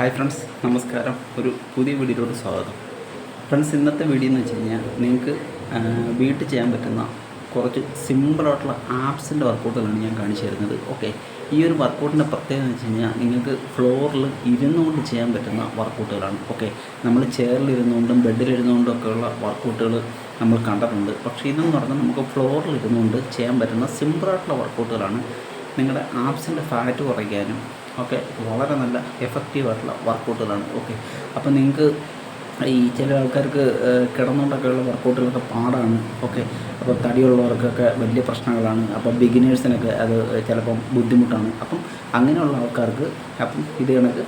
Hi friends നമസ്കാരം. ഒരു പുതിയ വീഡിയോയിലോട്ട് സ്വാഗതം. ഫ്രണ്ട്സ് ഇന്നത്തെ വീഡിയോ എന്ന് വെച്ച് കഴിഞ്ഞാൽ നിങ്ങൾക്ക് വീട്ടിൽ ചെയ്യാൻ പറ്റുന്ന കുറച്ച് സിമ്പിളായിട്ടുള്ള ആപ്സിന്റെ വർക്കൗട്ടുകളാണ് ഞാൻ കാണിച്ചു തരുന്നത്. ഓക്കെ ഈ ഒരു വർക്കൗട്ടിന്റെ പ്രത്യേകത എന്ന് വെച്ച് കഴിഞ്ഞാൽ നിങ്ങൾക്ക് ഫ്ലോറിൽ ഇരുന്നുകൊണ്ട് ചെയ്യാൻ പറ്റുന്ന വർക്കൗട്ടുകളാണ് ഓക്കെ നമ്മൾ ചെയറിൽ ഇരുന്നുകൊണ്ടും ബെഡിൽ ഇരുന്നുകൊണ്ടും ഒക്കെയുള്ള വർക്കൗട്ടുകൾ നമ്മൾ കണ്ടിട്ടുണ്ട്. പക്ഷേ ഇതെന്ന് പറഞ്ഞാൽ നമുക്ക് ഫ്ലോറിൽ ഇരുന്നുകൊണ്ട് ചെയ്യാൻ പറ്റുന്ന സിമ്പിളായിട്ടുള്ള വർക്കൗട്ടുകളാണ് നിങ്ങളുടെ ആപ്സിന്റെ ഫാറ്റ് കുറയ്ക്കാനും ഒക്കെ വളരെ നല്ല എഫക്റ്റീവ് ആയിട്ടുള്ള വർക്കൗട്ടുകളാണ് ഓക്കെ. അപ്പോൾ നിങ്ങൾക്ക് ഈ ചില ആൾക്കാർക്ക് കിടന്നുകൊണ്ടൊക്കെയുള്ള വർക്കൗട്ടുകളൊക്കെ പാടാണ്. ഓക്കെ. അപ്പോൾ തടിയുള്ളവർക്കൊക്കെ വലിയ പ്രശ്നങ്ങളാണ്. അപ്പോൾ ബിഗിനേഴ്സിനൊക്കെ അത് ചിലപ്പം ബുദ്ധിമുട്ടാണ്. അപ്പം അങ്ങനെയുള്ള ആൾക്കാർക്ക് അപ്പം ഇത് കണക്ക്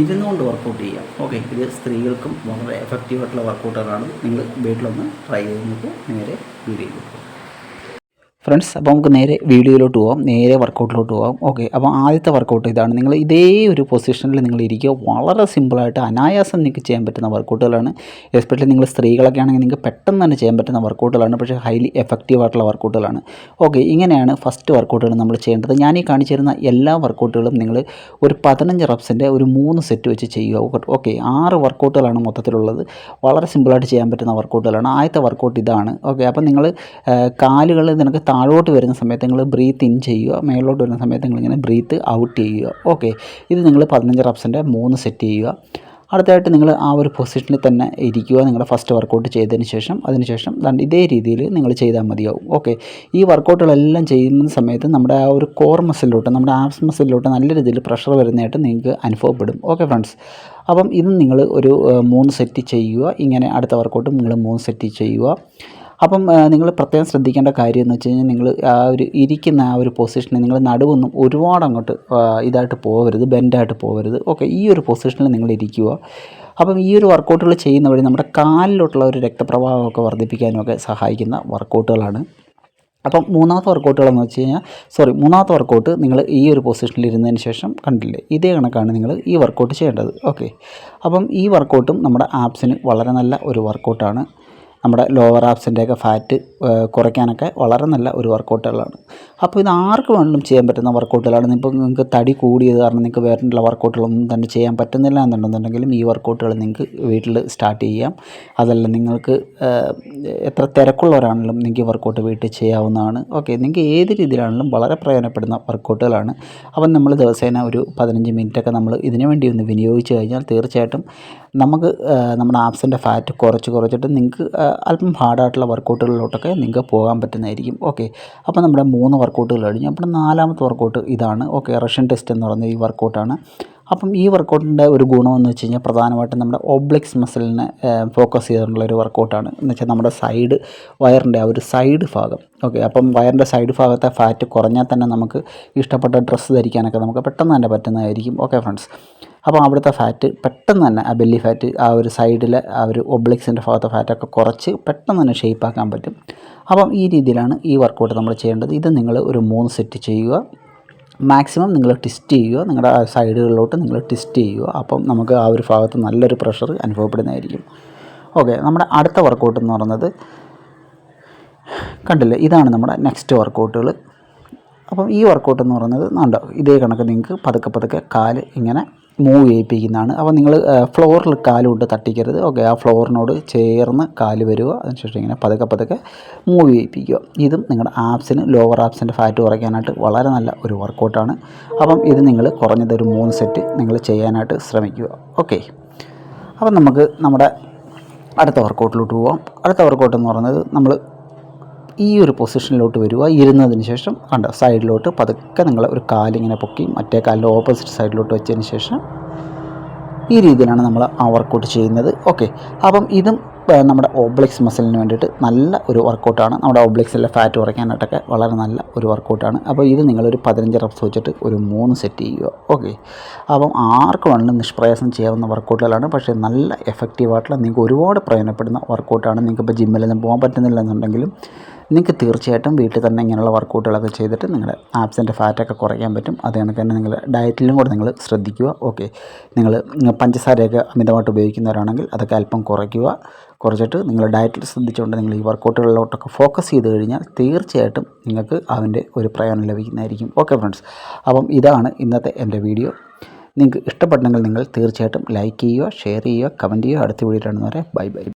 ഇരുന്നുകൊണ്ട് വർക്കൗട്ട് ചെയ്യാം. ഓക്കെ. ഇത് സ്ത്രീകൾക്കും വളരെ എഫക്റ്റീവായിട്ടുള്ള വർക്കൗട്ടുകളാണ് നിങ്ങൾ വീട്ടിലൊന്ന് ട്രൈ ചെയ്ത് നോക്കുക നേരെ വീഡിയോ ഫ്രണ്ട്സ് അപ്പോൾ നമുക്ക് നേരെ വീഡിയോയിലോട്ട് പോകാം നേരെ വർക്കൗട്ടിലോട്ട് പോകാം ഓക്കെ അപ്പോൾ ആദ്യത്തെ വർക്കൗട്ട് ഇതാണ്. നിങ്ങൾ ഇതേ ഒരു പൊസിഷനിൽ നിങ്ങൾ ഇരിക്കുക. വളരെ സിമ്പിളായിട്ട് അനായാസം നിങ്ങൾക്ക് ചെയ്യാൻ പറ്റുന്ന വർക്കൗട്ടുകളാണ്. എസ്പെഷ്യലി നിങ്ങൾ സ്ത്രീകളൊക്കെ ആണെങ്കിൽ നിങ്ങൾക്ക് പെട്ടെന്ന് തന്നെ ചെയ്യാൻ പറ്റുന്ന വർക്കൗട്ടുകളാണ്. പക്ഷേ ഹൈലി എഫക്റ്റീവ് ആയിട്ടുള്ള വർക്കൗട്ടുകളാണ്. ഓക്കെ ഇങ്ങനെയാണ് ഫസ്റ്റ് വർക്കൗട്ടുകൾ നമ്മൾ ചെയ്യേണ്ടത്. ഞാൻ ഈ കാണിച്ചു തരുന്ന എല്ലാ വർക്കൗട്ടുകളും നിങ്ങൾ ഒരു പതിനഞ്ച് റബ്സിന്റെ ഒരു മൂന്ന് സെറ്റ് വെച്ച് ചെയ്യുക. ഓക്കെ ആറ് വർക്കൗട്ടുകളാണ് മൊത്തത്തിലുള്ളത്. വളരെ സിമ്പിളായിട്ട് ചെയ്യാൻ പറ്റുന്ന വർക്കൗട്ടുകളാണ്. ആദ്യത്തെ വർക്കൗട്ട് ഇതാണ്. ഓക്കെ അപ്പോൾ നിങ്ങൾ കാലുകൾ നിനക്ക് താഴോട്ട് വരുന്ന സമയത്ത് നിങ്ങൾ ബ്രീത്ത് ഇൻ ചെയ്യുക മേലോട്ട് വരുന്ന സമയത്ത് നിങ്ങളിങ്ങനെ ബ്രീത്ത് ഔട്ട് ചെയ്യുക. ഓക്കെ ഇത് നിങ്ങൾ പതിനഞ്ച് റബ്സിന്റെ മൂന്ന് സെറ്റ് ചെയ്യുക. അടുത്തായിട്ട് നിങ്ങൾ ആ ഒരു പൊസിഷനിൽ തന്നെ ഇരിക്കുക നിങ്ങളുടെ ഫസ്റ്റ് വർക്കൗട്ട് ചെയ്തതിന് ശേഷം. അതിനുശേഷം ഇതേ രീതിയിൽ നിങ്ങൾ ചെയ്താൽ മതിയാവും. ഓക്കെ ഈ വർക്കൗട്ടുകളെല്ലാം ചെയ്യുന്ന സമയത്ത് നമ്മുടെ ആ ഒരു കോർ മസിലോട്ട് നമ്മുടെ ആപ്സ് മസിലോട്ട് നല്ല രീതിയിൽ പ്രഷർ വരുന്നതായിട്ട് നിങ്ങൾക്ക് അനുഭവപ്പെടും. ഓക്കെ ഫ്രണ്ട്സ് അപ്പം ഇത് നിങ്ങൾ ഒരു മൂന്ന് സെറ്റ് ചെയ്യുക. ഇങ്ങനെ അടുത്ത വർക്കൗട്ട് നിങ്ങൾ മൂന്ന് സെറ്റ് ചെയ്യുക. അപ്പം നിങ്ങൾ പ്രത്യേകം ശ്രദ്ധിക്കേണ്ട കാര്യം എന്ന് വെച്ച് കഴിഞ്ഞാൽ നിങ്ങൾ ആ ഒരു ഇരിക്കുന്ന ആ ഒരു പൊസിഷനിൽ നിങ്ങൾ നടുവൊന്നും ഒരുപാട് അങ്ങോട്ട് ഇതായിട്ട് പോകരുത് ബെൻഡായിട്ട് പോകരുത്. ഓക്കെ ഈ ഒരു പൊസിഷനിൽ നിങ്ങൾ ഇരിക്കുക. അപ്പം ഈ ഒരു വർക്കൗട്ടുകൾ ചെയ്യുന്ന വഴി നമ്മുടെ കാലിലോട്ടുള്ള ഒരു രക്തപ്രവാഹമൊക്കെ വർദ്ധിപ്പിക്കാനും ഒക്കെ സഹായിക്കുന്ന വർക്കൗട്ടുകളാണ് അപ്പം മൂന്നാമത്തെ വർക്കൗട്ടുകളെന്ന് വെച്ച് കഴിഞ്ഞാൽ സോറി മൂന്നാമത്തെ വർക്കൗട്ട് നിങ്ങൾ ഈ ഒരു പൊസിഷനിൽ ഇരുന്നതിന് ശേഷം കണ്ടില്ലേ? ഇതേ കണക്കാണ് നിങ്ങൾ ഈ വർക്കൗട്ട് ചെയ്യേണ്ടത്. ഓക്കെ അപ്പം ഈ വർക്കൗട്ടും നമ്മുടെ ആപ്സിന് വളരെ നല്ല ഒരു വർക്കൗട്ടാണ് നമ്മുടെ ലോവർ ആപ്സിന്റെയൊക്കെ ഫാറ്റ് കുറയ്ക്കാനൊക്കെ വളരെ നല്ല ഒരു വർക്കൗട്ടുകളാണ് അപ്പോൾ ഇത് ആർക്ക് വേണമെങ്കിലും ചെയ്യാൻ പറ്റുന്ന വർക്കൗട്ടുകളാണ് ഇപ്പോൾ നിങ്ങൾക്ക് തടി കൂടിയത് കാരണം നിങ്ങൾക്ക് വേറെയുള്ള വർക്കൗട്ടുകളൊന്നും തന്നെ ചെയ്യാൻ പറ്റുന്നില്ല എന്നുണ്ടെന്നുണ്ടെങ്കിലും ഈ വർക്കൗട്ടുകൾ നിങ്ങൾക്ക് വീട്ടിൽ സ്റ്റാർട്ട് ചെയ്യാം. അതല്ല നിങ്ങൾക്ക് എത്ര തിരക്കുള്ളവരാണെങ്കിലും നിങ്ങൾക്ക് വർക്കൗട്ട് വീട്ടിൽ ചെയ്യാവുന്നതാണ്. ഓക്കെ നിങ്ങൾക്ക് ഏത് രീതിയിലാണെങ്കിലും വളരെ പ്രയോജനപ്പെടുന്ന വർക്കൗട്ടുകളാണ് അപ്പം നമ്മൾ ദിവസേന ഒരു പതിനഞ്ച് മിനിറ്റൊക്കെ നമ്മൾ ഇതിനു വേണ്ടി ഒന്ന് വിനിയോഗിച്ച് കഴിഞ്ഞാൽ തീർച്ചയായിട്ടും നമുക്ക് നമ്മുടെ ആപ്സിന്റെ ഫാറ്റ് കുറച്ച് കുറച്ചിട്ട് നിങ്ങൾക്ക് അല്പം ഹാർഡായിട്ടുള്ള വർക്കൗട്ടുകളിലോട്ടൊക്കെ നിങ്ങൾക്ക് പോകാൻ പറ്റുന്നതായിരിക്കും. ഓക്കെ. അപ്പോൾ നമ്മുടെ മൂന്ന് വർക്കൗട്ടുകൾ കഴിഞ്ഞു. അപ്പോൾ നാലാമത്തെ വർക്കൗട്ട് ഇതാണ്. ഓക്കെ റഷ്യൻ ടെസ്റ്റ് എന്ന് പറയുന്ന ഈ വർക്കൗട്ടാണ്. അപ്പം ഈ വർക്കൗട്ടിന്റെ ഒരു ഗുണമെന്ന് വെച്ച് കഴിഞ്ഞാൽ പ്രധാനമായിട്ടും നമ്മുടെ ഒബ്ലിക്സ് മസിലിനെ ഫോക്കസ് ചെയ്തിട്ടുള്ള ഒരു വർക്കൗട്ടാണ്. എന്ന് വെച്ചാൽ നമ്മുടെ സൈഡ് വയറിന്റെ ആ ഒരു സൈഡ് ഭാഗം. ഓക്കെ അപ്പം വയറിന്റെ സൈഡ് ഭാഗത്തെ ഫാറ്റ് കുറഞ്ഞാൽ തന്നെ നമുക്ക് ഇഷ്ടപ്പെട്ട ഡ്രസ്സ് ധരിക്കാനൊക്കെ നമുക്ക് പെട്ടെന്ന് തന്നെ പറ്റുന്നതായിരിക്കും. Okay friends. അപ്പോൾ അവിടുത്തെ ഫാറ്റ് പെട്ടെന്ന് തന്നെ ആ ബെല്ലി ഫാറ്റ് ആ ഒരു സൈഡിലെ ആ ഒരു ഒബ്ലിക്സിന്റെ ഭാഗത്തെ ഫാറ്റൊക്കെ കുറച്ച് പെട്ടെന്ന് തന്നെ ഷേപ്പ് ആക്കാൻ പറ്റും. അപ്പം ഈ രീതിയിലാണ് ഈ വർക്കൗട്ട് നമ്മൾ ചെയ്യേണ്ടത്. ഇത് നിങ്ങൾ ഒരു മൂന്ന് സെറ്റ് ചെയ്യുക. മാക്സിമം നിങ്ങൾ ട്വിസ്റ്റ് ചെയ്യുക. നിങ്ങളുടെ സൈഡുകളിലോട്ട് നിങ്ങൾ ട്വിസ്റ്റ് ചെയ്യുക. അപ്പം നമുക്ക് ആ ഒരു ഭാഗത്ത് നല്ലൊരു പ്രഷർ അനുഭവപ്പെടുന്നതായിരിക്കും. ഓക്കെ നമ്മുടെ അടുത്ത വർക്കൗട്ട് എന്ന് പറയുന്നത് കണ്ടില്ലേ? ഇതാണ് നമ്മുടെ നെക്സ്റ്റ് വർക്കൗട്ടുകൾ അപ്പം ഈ വർക്കൗട്ട് എന്ന് പറയുന്നത് നല്ല ഇതേ കണക്ക് നിങ്ങൾക്ക് പതുക്കെ പതുക്കെ കാൽ ഇങ്ങനെ മൂവ് ചെയ്യിപ്പിക്കുന്നതാണ്. അപ്പോൾ നിങ്ങൾ ഫ്ലോറിൽ കാലുകൊണ്ട് തട്ടിക്കരുത്. ഓക്കെ ആ ഫ്ലോറിനോട് ചേർന്ന് കാൽ വരിക. അതിനുശേഷം ഇങ്ങനെ പതുക്കെ പതുക്കെ മൂവ് ചെയ്യിപ്പിക്കുക. ഇതും നിങ്ങളുടെ ആപ്സിന് ലോവർ ആപ്സിന്റെ ഫാറ്റ് കുറയ്ക്കാനായിട്ട് വളരെ നല്ല ഒരു വർക്കൗട്ടാണ് അപ്പം ഇത് നിങ്ങൾ കുറഞ്ഞത് ഒരു മൂന്ന് സെറ്റ് നിങ്ങൾ ചെയ്യാനായിട്ട് ശ്രമിക്കുക. ഓക്കെ. അപ്പം നമുക്ക് നമ്മുടെ അടുത്ത വർക്കൗട്ടിലോട്ട് പോവാം. അടുത്ത വർക്കൗട്ട് എന്ന് പറയുന്നത് നമ്മൾ ഈ ഒരു പൊസിഷനിലോട്ട് വരിക. ഇരുന്നതിന് ശേഷം കണ്ട സൈഡിലോട്ട് പതുക്കെ നിങ്ങൾ ഒരു കാലിങ്ങനെ പൊക്കി മറ്റേ കാലിന്റെ ഓപ്പോസിറ്റ് സൈഡിലോട്ട് വെച്ചതിന് ശേഷം ഈ രീതിയിലാണ് നമ്മൾ വർക്കൗട്ട് ചെയ്യുന്നത്. ഓക്കെ അപ്പം ഇതും നമ്മുടെ ഓബ്ലിക്സ് മസിലിന് വേണ്ടിയിട്ട് നല്ല ഒരു വർക്കൗട്ടാണ് നമ്മുടെ ഓബ്ലിക്സിലെ ഫാറ്റ് കുറയ്ക്കാനായിട്ടൊക്കെ വളരെ നല്ല ഒരു വർക്കൗട്ടാണ് അപ്പോൾ ഇത് നിങ്ങളൊരു പതിനഞ്ച് റബ്സ് വെച്ചിട്ട് ഒരു മൂന്ന് സെറ്റ് ചെയ്യുക. ഓക്കെ അപ്പം ആർക്ക് വേണമെങ്കിലും നിഷ്പ്രയാസം ചെയ്യാവുന്ന വർക്കൗട്ടുകളാണ് പക്ഷേ നല്ല എഫക്റ്റീവായിട്ടുള്ള നിങ്ങൾക്ക് ഒരുപാട് പ്രയോജനപ്പെടുന്ന വർക്കൗട്ടാണ് നിങ്ങൾക്ക് ഇപ്പോൾ ജിമ്മിലൊന്നും പോകാൻ പറ്റുന്നില്ല എന്നുണ്ടെങ്കിലും നിങ്ങൾക്ക് തീർച്ചയായിട്ടും വീട്ടിൽ തന്നെ ഇങ്ങനെയുള്ള വർക്കൗട്ടുകളൊക്കെ ചെയ്തിട്ട് നിങ്ങളുടെ ആപ്സിന്റെ ഫാറ്റൊക്കെ കുറയ്ക്കാൻ പറ്റും. അത് കണക്ക് തന്നെ നിങ്ങൾ ഡയറ്റിലും കൂടെ നിങ്ങൾ ശ്രദ്ധിക്കുക. ഓക്കെ നിങ്ങൾ പഞ്ചസാരയൊക്കെ അമിതമായിട്ട് ഉപയോഗിക്കുന്നവരാണെങ്കിൽ അതൊക്കെ അല്പം കുറയ്ക്കുക. കുറച്ചിട്ട് നിങ്ങൾ ഡയറ്റിൽ ശ്രദ്ധിച്ചുകൊണ്ട് നിങ്ങൾ ഈ വർക്കൗട്ടുകളിലോട്ടൊക്കെ ഫോക്കസ് ചെയ്ത് കഴിഞ്ഞാൽ തീർച്ചയായിട്ടും നിങ്ങൾക്ക് അവന്റെ ഒരു പ്രയോജനം ലഭിക്കുന്നതായിരിക്കും. ഓക്കെ ഫ്രണ്ട്സ് അപ്പം ഇതാണ് ഇന്നത്തെ എന്റെ വീഡിയോ നിങ്ങൾക്ക് ഇഷ്ടപ്പെട്ടെങ്കിൽ നിങ്ങൾ തീർച്ചയായിട്ടും ലൈക്ക് ചെയ്യുക ഷെയർ ചെയ്യുക കമന്റ് ചെയ്യുക. അടുത്ത വീഡിയോ കാണുന്നവരെ ബൈ ബൈ